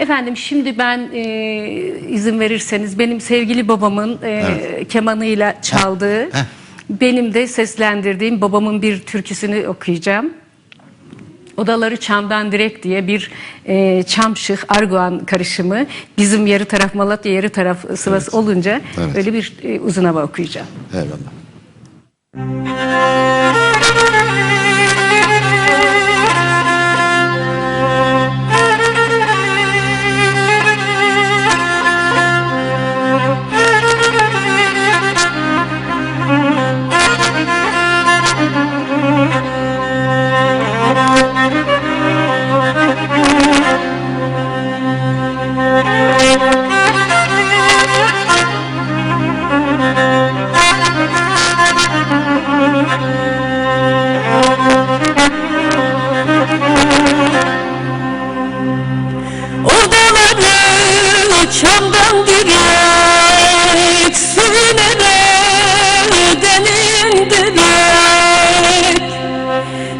Efendim şimdi ben e, izin verirseniz benim sevgili babamın e, kemanıyla çaldığı, heh. benim de seslendirdiğim babamın bir türküsünü okuyacağım. Odaları Çam'dan Direkt diye bir e, Çamşık Arguan karışımı bizim yarı taraf Malatya yarı taraf Sivas olunca Evet. öyle bir e, uzun hava okuyacağım. Eyvallah.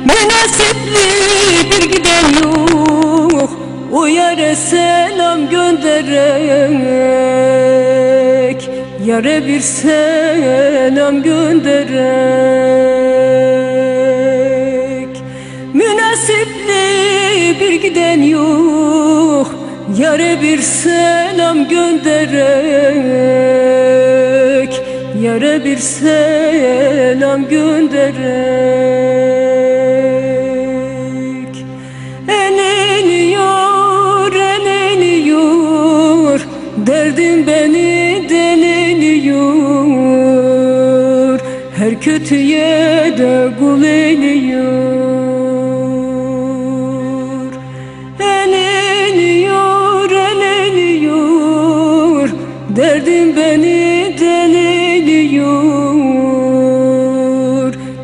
Münasipli bir giden yok. O yere selam gönderek Yare bir selam gönderek Münasipli bir giden yok. Yare bir selam gönderek Yare bir selam gönderek Derdim beni deleniyor Her kötüye de kul eğiliyor Eleniyor, eleniyor. Derdim beni deleniyor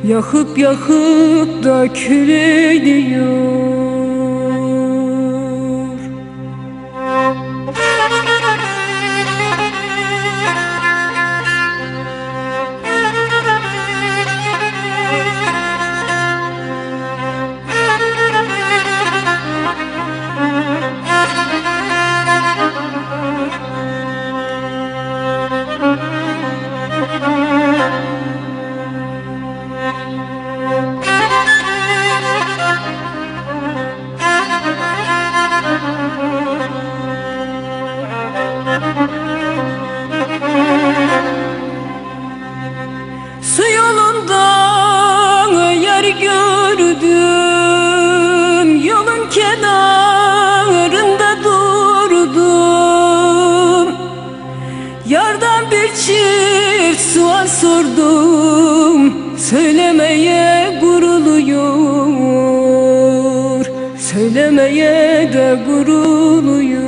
Yakıp yakıp da kül ediyor yolundan yer gördüm Yolun kenarında durdum. Yardan bir çift sual sordum Söylemeye guruluyor Söylemeye de guruluyor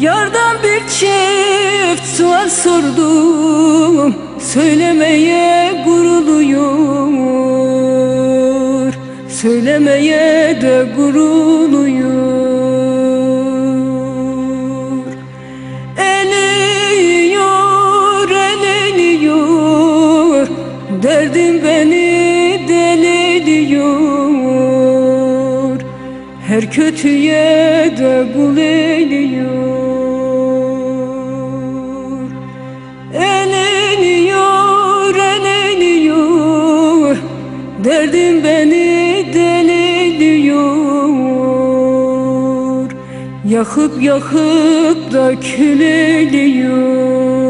Yardan bir çift sual sordum Söylemeye guruluyor Söylemeye de guruluyor Eliyor, eleniyor Derdim beni deliliyor. Her kötüye de kul eğiliyor Derdim beni deliliyor Yakıp yakıp da kül ediyor